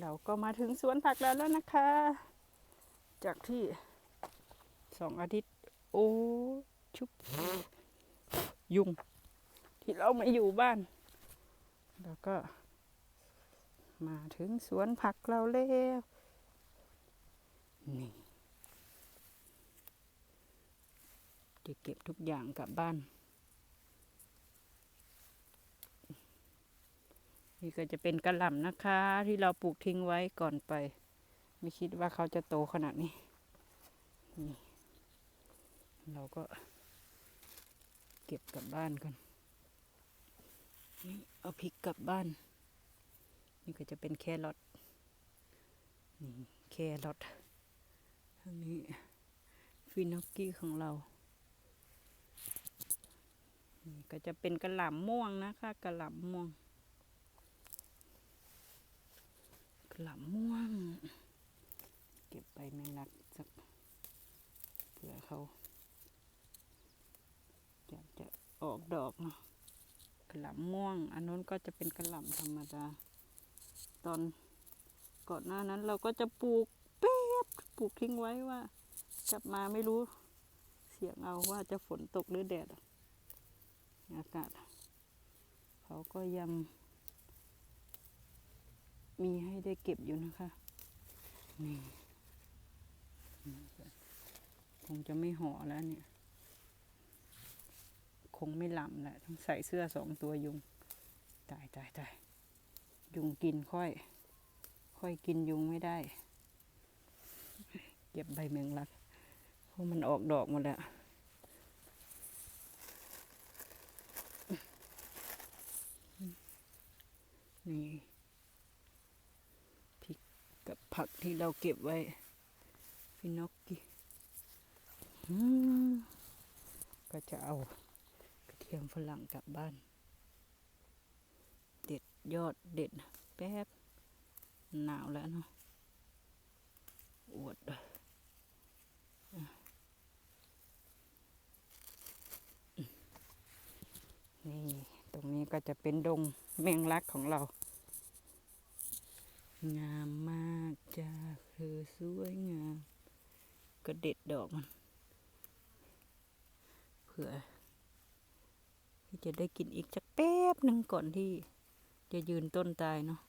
เราก็มาถึงสวนผักแล้วแล้วนะคะ จากที่สองอาทิตย์ โอ้ ชุบ ยุง ที่เราไม่อยู่บ้าน แล้วก็ มาถึงสวนผักเราแล้วนี่จะเก็บทุกอย่างกลับบ้าน นี่ก็จะเป็นกระหล่ำนะคะ ที่เราปลูกทิ้งไว้ก่อนไป ไม่คิดว่าเขาจะโตขนาดนี้นี่เราก็เก็บกลับบ้านกันนี่เอาพริกกลับบ้าน นี่ก็จะเป็นแครอทนี่แครอทอันนี้ฟินอกกี้ของเรานี่ก็จะเป็นกระหล่ำม่วงนะคะกระหล่ำม่วง กระ หล่ำม่วง เก็บไปแมงลักสักเผื่อเขาจะจะออกดอกเนาะกระหล่ำม่วง อันนู้นก็จะเป็นกระหล่ำธรรมดา ตอนก่อนหน้านั้นเราก็จะปลูกเป๊บปลูกทิ้งไว้ว่า กลับมาไม่รู้ เสียงเอาว่าจะฝนตกหรือแดดอากาศเขาก็ยัง มีให้ได้เก็บอยู่นะคะ นี่คงจะไม่ห่อแล้วเนี่ย คงไม่ลำแหละต้องใส่เสื้อสองตัวยุง ตายตายตายยุงกินค่อย ค่อยกินยุงไม่ได้ เก็บใบแมงลักเพราะมันออกดอกหมดแล้วนี่ ผักที่เราเก็บไว้ฟินอกกี้ก็จะเอากระเทียมฝรั่งกลับบ้าน เด็ดยอดเด็ดแป๊บ หนาวแล้วเนาะอวดนี่ ตรงนี้ก็จะเป็นดงแมงลักของเรา งามมากจ้าเธอสวยงาม ก็เด็ดดอกมัน เผื่อ ที่จะได้กินอีกสักแป๊บหนึ่งก่อนที่จะยืนต้นตายเนาะ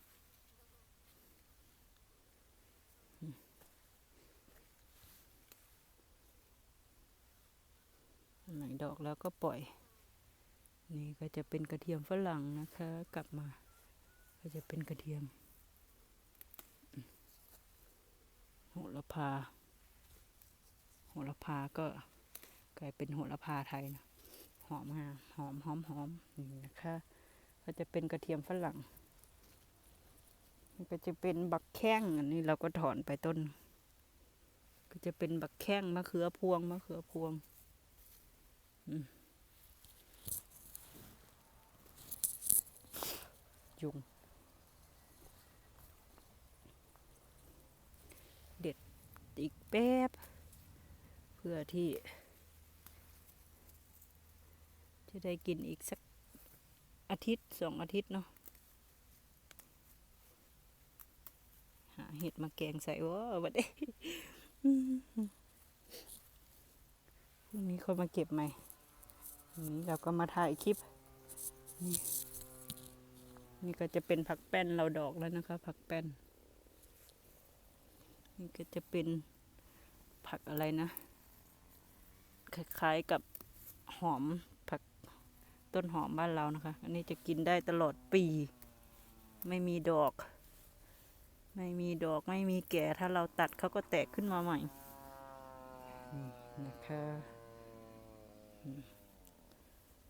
อันไหนดอกแล้วก็ปล่อย นี่ก็จะเป็นกระเทียมฝรั่งนะคะ กลับมา ก็จะเป็นกระเทียม โหระพาโหระพาก็กลายเป็นโหระพาไทยนะหอมงามหอมหอมหอมนี่นะคะก็จะเป็นกระเทียมฝรั่งนี่ก็จะเป็นบักแข้งอันนี้เราก็ถอนไปต้น ก็จะเป็นบักแข้งมะเขือพวงมะเขือพวงอืมยุง อีกแป๊บ เพื่อที่จะได้กินอีกสักอาทิตย์สองอาทิตย์เนาะหาเห็ดมาแกงใส่ว่าบัดเด้พรุ่งนี้คนมาเก็บใหม่นี้เราก็มาถ่ายคลิป นี่นี่ก็จะเป็นผักแป้นเราดอกแล้วนะคะ ผักแป้น นี่ก็จะเป็นผักอะไรนะ คล้ายๆกับหอมผักต้นหอมบ้านเรานะคะ อันนี้จะกินได้ตลอดปี ไม่มีดอก ไม่มีดอกไม่มีแก่ถ้าเราตัดเขาก็แตกขึ้นมาใหม่นี่นะคะ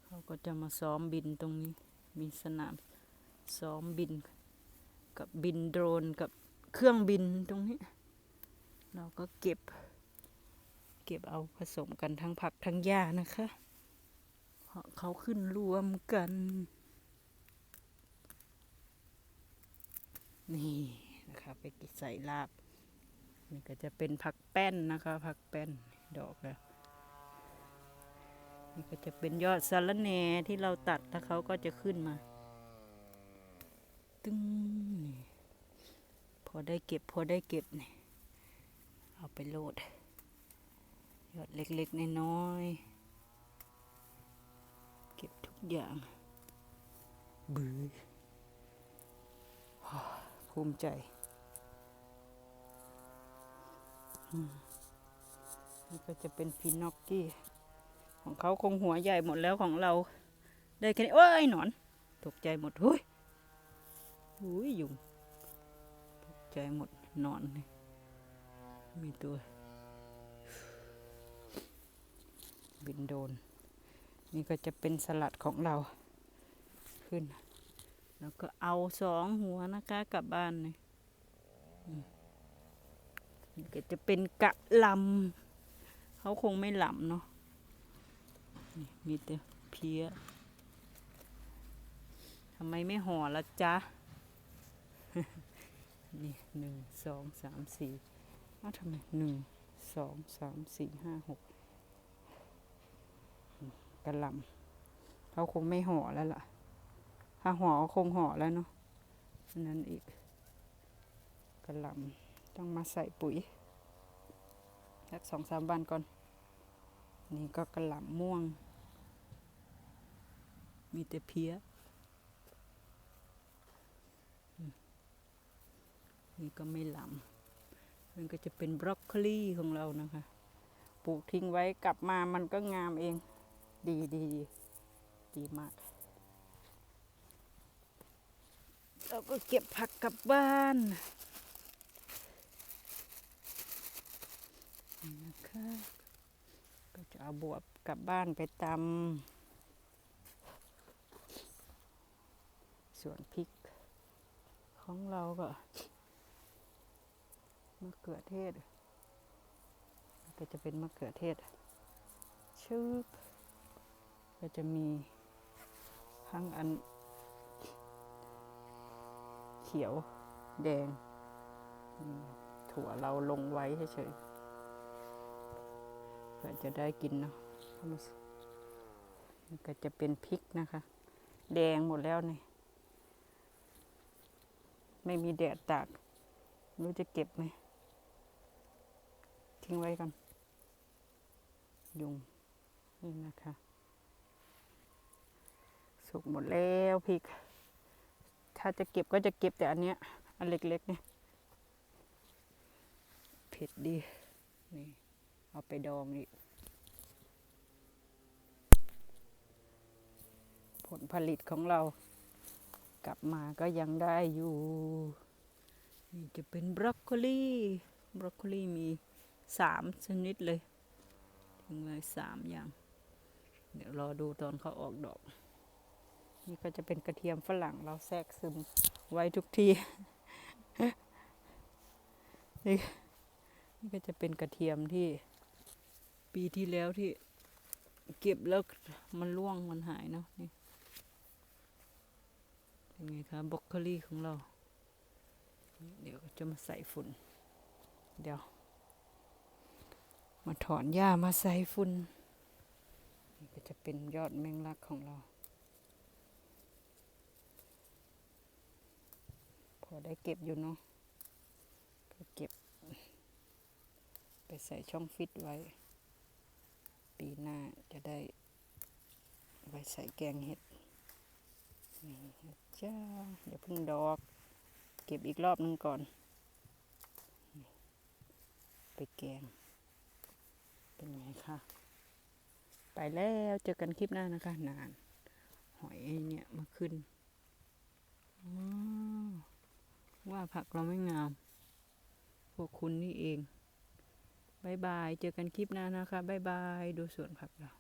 เขาก็จะมาซ้อมบินตรงนี้ มีสนามซ้อมบิน กับบินโดรนกับเครื่องบินตรงนี้ เราก็เก็บ เก็บเอาผสมกันทั้งผักทั้งหญ้านะคะเพราะเขาขึ้นรวมกัน นี่นะคะไปกิใส่ลาบ นี่ก็จะเป็นผักแป้นนะคะผักแป้นดอกแล้วนี่ก็จะเป็นยอดสาระแหน่ที่เราตัดแล้วเขาก็จะขึ้นมา ตึ้งนี่พอได้เก็บพอได้เก็บเนี่ย เอาไปโลดยอดเล็กๆน้อยๆเก็บทุกอย่างบือภูมิใจอืมนี่ก็จะเป็นพีนอกกี้ ของเขาคงหัวใหญ่หมดแล้วของเรา ได้แค่นี้โอ้ยหนอน ตกใจหมดหุ้ยหุ้ยยุงตกใจหมดหนอนนี่ มีตัว บินโดน นี่ก็จะเป็นสลัดของเราขึ้น แล้วก็เอาสองหัวนะคะกลับบ้านนี่นี่ก็จะเป็นกะลำเขาคงไม่หลำเนาะนี่มีแต่เพี้ยทำไมไม่ห่อละจ๊ะ นี่หนึ่งสองสามสี่ อาทำไมหนึ่งสองสามสี่ห้าหกกระลำเขาคงไม่ห่อแล้วล่ะ ถ้าห่อคงห่อแล้วเนาะนั้นอีกกระลำต้องมาใส่ปุ๋ยสักสองสามวันก่อน นี่ก็กระหลำม่วง มีแต่เพี้ย นี่ก็ไม่หลำ มันก็จะเป็นบรอกโคลีของเรานะคะ ปลูกทิ้งไว้กลับมามันก็งามเอง ดีดีดีมากเราก็เก็บผักกลับบ้านนี่นะคะก็จะเอาบวบกลับบ้านไปตำส่วนพริกของเราก็ มะเขือเทศ ก็จะเป็นมะเขือเทศชืบก็จะมีทั้งอัน เขียวแดง ถั่วเราลงไว้เฉยๆเพื่อจะได้กินเนาะก็จะเป็นพริกนะคะ แดงหมดแล้วนี่ไม่มีแดดตากรู้จะเก็บไหม ทิ้งไว้ก่อน ยุง นี่นะคะ สุกหมดแล้วพริก ถ้าจะเก็บก็จะเก็บแต่อันเนี้ย อันเล็กๆเนี่ยเผ็ดดี นี่ เอาไปดองอีกผลผลิตของเรากลับมาก็ยังได้อยู่ นี่จะเป็นบรอกโคลีบรอกโคลีมี สามชนิดเลยถึงไว้สามอย่าง เดี๋ยวรอดูตอนเขาออกดอก นี่ก็จะเป็นกระเทียมฝรั่งเราแทรกซึมไว้ทุกที่นี่นี่ก็จะเป็นกระเทียมที่ปีที่แล้วที่เก็บแล้วมันร่วงมันหายเนาะนี่เป็นไงคะบรอกโคลีของเรา เดี๋ยวจะมาใส่ฝุ่น เดี๋ยว มาถอนหญ้ามาใส่ฝุ่นนี่ก็จะเป็นยอดแมงลักของเรา พอได้เก็บอยู่เนาะก็เก็บ ไปใส่ช่องฟิตไว้ ปีหน้าจะได้ไว้ใส่แกงเห็ดนี่จ้าเดี๋ยวเพิ่งดอก เก็บอีกรอบนึงก่อน ไปแกง เป็นไงคะไปแล้วเจอกันคลิปหน้านะคะ นาน หอยเนี่ยมาขึ้นว่าผักเราไม่งาม พวกคุณนี่เองบายบาย เจอกันคลิปหน้านะคะบายบาย ดูสวนผักเรา